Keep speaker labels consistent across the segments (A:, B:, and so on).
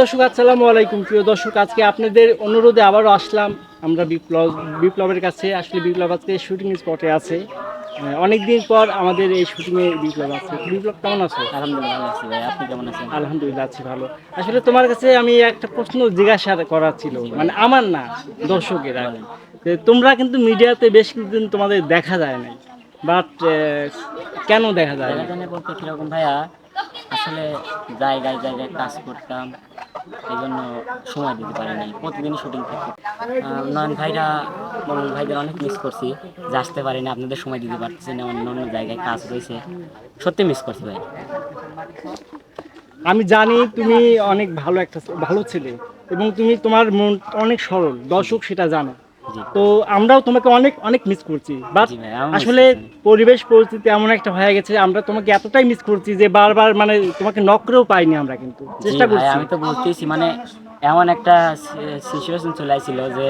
A: দর্শক আসসালামু আলাইকুম। প্রিয় দর্শক আজকে আপনাদের অনুরোধে আবারও আসলাম। আমরা বিপ্লব বিপ্লবের কাছে আসলে বিপ্লব আজকে শুটিং স্পটে আছে। অনেক দিন পর আমাদের এই শুটিংয়ে বিপ্লব আছে। বিপ্লব কেমন আছো?
B: আলহামদুলিল্লাহ ভালো আছি ভাই। আপনি কেমন আছেন?
A: আলহামদুলিল্লাহ আছি ভালো। আসলে তোমার কাছে আমি একটা প্রশ্ন জিজ্ঞাসা করার ছিল। মানে আমার না দর্শকের। যে তোমরা কিন্তু মিডিয়াতে বেশ কিছুদিন তোমাদের দেখা যায় না বাট কেন দেখা যায় না
B: বলতে কীরকম ভাইয়া? আসলে জায়গায় জায়গায় কাজ করতাম এই জন্য সময় দিতে পারি নাই প্রতিদিনই শুটিং থাকে। নয়ন ভাইরা মনন ভাইদের অনেক মিস করছি, যে আসতে পারি না, আপনাদের সময় দিতে পারছি না, অন্য অন্য জায়গায় কাজ রয়েছে। সত্যি মিস করছি ভাই।
A: আমি জানি তুমি অনেক ভালো একটা, ভালো ছেলে, এবং তুমি তোমার মন অনেক সরল, দর্শক সেটা জানে। তো আমরাও তোমাকে অনেক অনেক মিস করছি। বাট আসলে পরিবেশ পরিস্থিতি এমন একটা হয়ে গেছে আমরা তোমাকে এতটাই মিস করছি যে বারবার মানে তোমাকে নকরেও পাইনি আমরা কিন্তু। চেষ্টা করছি।
B: আমি তো বলতেছি মানে এমন একটা সিচুয়েশন চলে আসছিল যে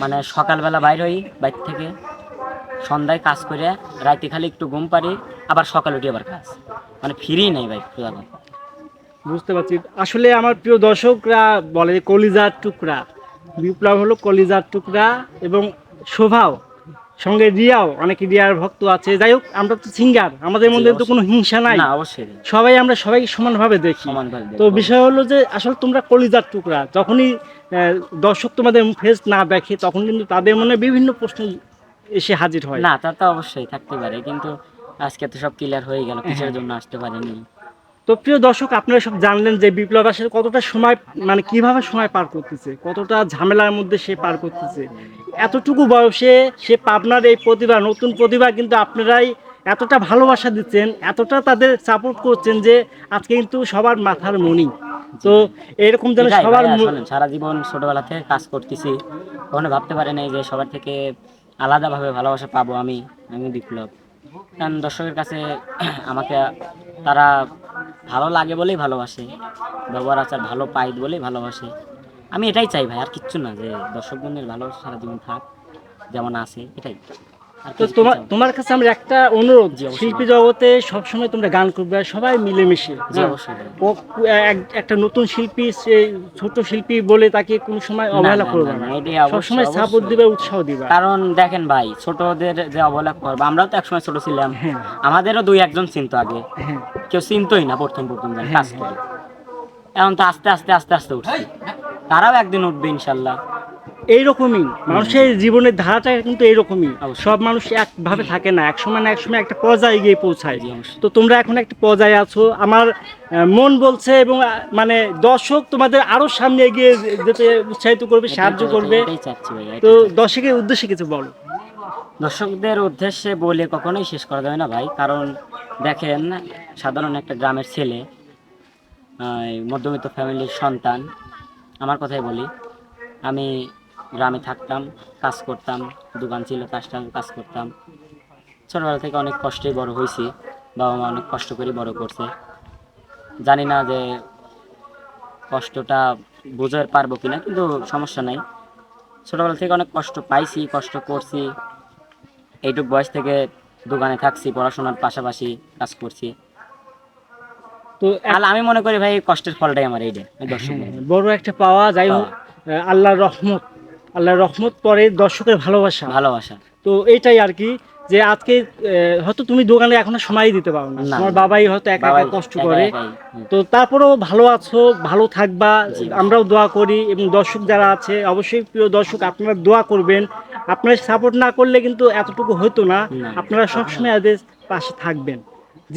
B: মানে সকালবেলা বাইর হই বাইর থেকে সন্ধ্যায় কাজ করে রাতে খালি একটু ঘুম পারি আবার সকাল উঠে আবার কাজ। মানে ফ্রি নেই ভাই
A: বুঝতে পারছি। আসলে আমার প্রিয় দর্শকরা বলে কলিজার টুকরা। বিপ্লব হলো কলিজার টুকরা এবং শোভাও সঙ্গে রিয়াও অনেক রিয়ার ভক্ত আছে। যাই হোক আমরা তো সিঙ্গার আমাদের মধ্যে তো কোনো হিংসা নাই।
B: অবশ্যই
A: সবাই আমরা সবাইকে সমানভাবে দেখি। তো বিষয় হলো যে আসলে তোমরা কলিজার টুকরা যখনই দর্শক তোমাদের ফেস না দেখে তখন কিন্তু তাদের মনে বিভিন্ন প্রশ্ন এসে হাজির হয়।
B: না তা তো অবশ্যই থাকতে পারে। কিন্তু আজকে তো সব ক্লিয়ার হয়ে গেল কিসের
A: হ্যাঁ।
B: জন্য আসতে পারিনি?
A: তো প্রিয় দর্শক আপনারা সব জানলেন যে বিপ্লব আসলে কতটা সময় মানে কীভাবে সময় পার করতেছে কতটা ঝামেলার মধ্যে সে পার করতেছে। এতটুকু বয়সে সে পাবনার এই প্রতিভা নতুন প্রতিভা কিন্তু আপনারাই এতটা ভালোবাসা দিচ্ছেন এতটা তাদের সাপোর্ট করছেন যে আজকে কিন্তু সবার মাথার মনি। তো এরকম যেন সবার
B: সারা জীবন ছোটবেলা থেকে কাজ করতেছি। কখনো ভাবতে পারি নাই যে সবার থেকে আলাদাভাবে ভালোবাসা পাবো আমি আমি বিপ্লব। কারণ দর্শকের কাছে আমাকে তারা ভালো লাগে বলেই ভালোবাসে। ব্যবহার আচার ভালো পাই বলেই ভালোবাসে। আমি এটাই চাই ভাই, আর কিচ্ছু না যে দর্শক ভালো ভালোবাসা সারা জীবন থাক, যেমন আছে, এটাই।
A: তো তোমার তোমার কাছে আমরা একটা অনুরোধ শিল্পী জগতে সবসময় তোমরা গান করবে সবাই মিলেমিশে হ্যাঁ। ও একটা নতুন শিল্পী ছোট শিল্পী বলে তাকে কোনো সময় অবহেলা করবে
B: না,
A: সবসময় সাপোর্ট দিবে উৎসাহ দিবে।
B: কারণ দেখেন ভাই ছোটদের যে অবহেলা করব আমরাও তো একসময় ছোট ছিলাম।
A: হ্যাঁ।
B: আমাদেরও দুই একজন চিনতো আগে।
A: হ্যাঁ।
B: কেউ চিনতোই না প্রথম প্রথম কাজ করে। এখন তো আস্তে আস্তে আস্তে আস্তে উঠছে। তারাও একদিন উঠবে ইনশাল্লাহ।
A: এইরকমই। মানুষের জীবনের ধারাটা কিন্তু এইরকমই। সব মানুষ একভাবে থাকে না এক সময় না এক সময় একটা পর্যায়ে গিয়ে পৌঁছায়। তো তোমরা এখন একটা পর্যায়ে আছো। আমার মন বলছে এবং মানে দর্শক তোমাদের আরও সামনে এগিয়ে যেতে উৎসাহিত করবে সাহায্য করবে। তো দর্শকের উদ্দেশ্যে কিছু বলো।
B: দর্শকদের উদ্দেশ্যে বলে কখনোই শেষ করা যাবে না ভাই। কারণ দেখেন সাধারণ একটা গ্রামের ছেলে মধ্যবিত্ত ফ্যামিলির সন্তান। আমার কথাই বলি আমি গ্রামে থাকতাম কাজ করতাম দোকান ছিল তার সঙ্গে কাজ করতাম। ছোটবেলা থেকে অনেক কষ্টেই বড় হয়েছি বাবা মা অনেক কষ্ট করে বড় করছে। জানি না যে কষ্টটা বুঝতে পারব কিনা কিন্তু সমস্যা নাই। ছোটবেলা থেকে অনেক কষ্ট পাইছি কষ্ট করছি। এইটুক বয়স থেকে দোকানে থাকছি পড়াশোনার পাশাপাশি কাজ করছি।
A: তো
B: আমি মনে করি ভাই কষ্টের ফলটাই আমার এইটা বন্ধু।
A: বড় একটা পাওয়া যাই হোক আল্লাহর রহমত। আল্লাহর রহমত পরে দর্শকের ভালোবাসা।
B: ভালোবাসা।
A: তো এইটাই আর কি যে আজকে হয়তো তুমি দোকানে এখনও সময় দিতে পারো না তোমার বাবাই হয়তো একা একা কষ্ট করে। তো তারপরেও ভালো আছো ভালো থাকবা আমরাও দোয়া করি এবং দর্শক যারা আছে অবশ্যই প্রিয় দর্শক আপনারা দোয়া করবেন। আপনারা সাপোর্ট না করলে কিন্তু এতটুকু হতো না।
B: না।
A: আপনারা সবসময় এদের পাশে থাকবেন।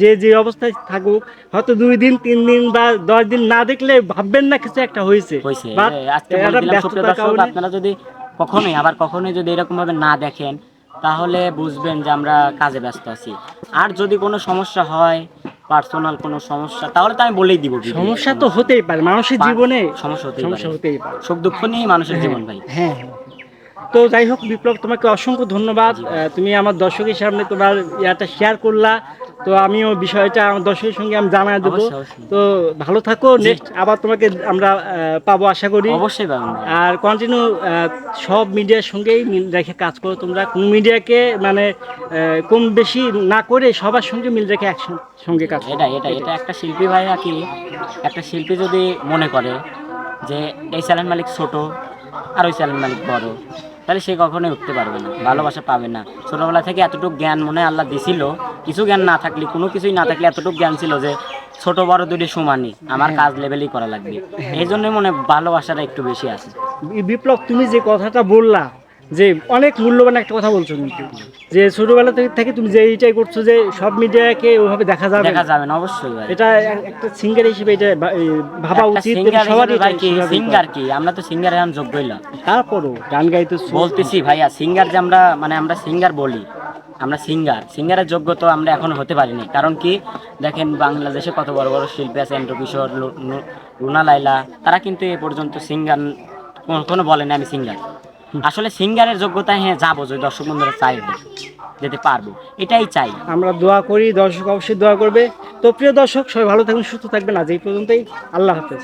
A: যে যে অবস্থায় থাকুক হয়তো দুই দিন তিন দিন বা দশ দিন না দেখলে ভাববেন না কিছু একটা হয়েছে।
B: আপনারা যদি কখনোই আবার কখনোই যদি এরকম ভাবে না দেখেন তাহলে বুঝবেন যে আমরা কাজে ব্যস্ত আছি। আর যদি কোনো সমস্যা হয় পার্সোনাল কোনো সমস্যা তাহলে তো আমি বলেই দিব
A: সমস্যা তো হতেই পারে মানুষের জীবনে
B: সমস্যা হতেই পারে। সুখ দুঃখ নিয়েই মানুষের জীবন ভাই।
A: হ্যাঁ হ্যাঁ। তো যাই হোক বিপ্লব তোমাকে অসংখ্য ধন্যবাদ। তুমি আমার দর্শকের সামনে তোমার ইয়াটা শেয়ার করলা। তো আমিও বিষয়টা আমার দর্শকের সঙ্গে আমি জানাই দেবো। তো ভালো থাকো। নেক্সট আবার তোমাকে আমরা পাবো আশা করি।
B: অবশ্যই
A: আর কন্টিনিউ সব মিডিয়ার সঙ্গেই মিল রেখে কাজ করো তোমরা। কোন মিডিয়াকে মানে কম বেশি না করে সবার সঙ্গে মিল রেখে একসঙ্গে কাজ
B: এটা এটা এটা একটা শিল্পী ভাই আর কি? একটা শিল্পী যদি মনে করে যে এই চ্যানেল মালিক ছোট আর ওই চ্যানেল মালিক বড় তাহলে সে কখনোই উঠতে পারবে না ভালোবাসা পাবে না। ছোটোবেলা থেকে এতটুকু জ্ঞান মনে আল্লাহ দিছিল। কিছু জ্ঞান না থাকলে কোনো কিছুই না থাকলে এতটুকু জ্ঞান ছিল যে ছোট বড় দুটি সমানই আমার কাজ লেভেলই করা লাগবে। এই জন্যই মনে হয় ভালোবাসাটা একটু বেশি আছে।
A: বিপ্লব তুমি যে কথাটা বললা যে অনেক মূল্যবান একটা কথা বলছো কিন্তু যে ছোটবেলা থেকে তুমি যে এইটাই করছ যে সব মিডিয়াকে ওইভাবে দেখা যাবে।
B: দেখা যাবে না অবশ্যই ভাই।
A: এটা একটা সিঙ্গার হিসেবে এটা ভাবা উচিত সবারই
B: কি? সিঙ্গার কি? আমরা তো সিঙ্গার এখন যোগ্যই না।
A: তারপরও গান গাইতেছো
B: বলতেছি ভাইয়া সিঙ্গার যে আমরা মানে আমরা সিঙ্গার বলি। আমরা সিঙ্গার সিঙ্গারের যোগ্য তো আমরা এখন হতে পারিনি। কারণ কি? দেখেন বাংলাদেশে কত বড় বড় শিল্পী আছে এন্ড্র কিশোর রুনা লাইলা তারা কিন্তু এ পর্যন্ত সিঙ্গার কোনো বলেনি আমি সিঙ্গার আসলে সিঙ্গারের যোগ্যতায় হ্যাঁ যাব যদি দর্শক বন্ধুরা চাইবে যেতে পারব। এটাই চাই।
A: আমরা দোয়া করি, দর্শক অবশ্যই দোয়া করবে। তো প্রিয় দর্শক, সবাই ভালো থাকবেন, সুস্থ থাকবেন। আজ এই পর্যন্তই। আল্লাহ হাফেজ।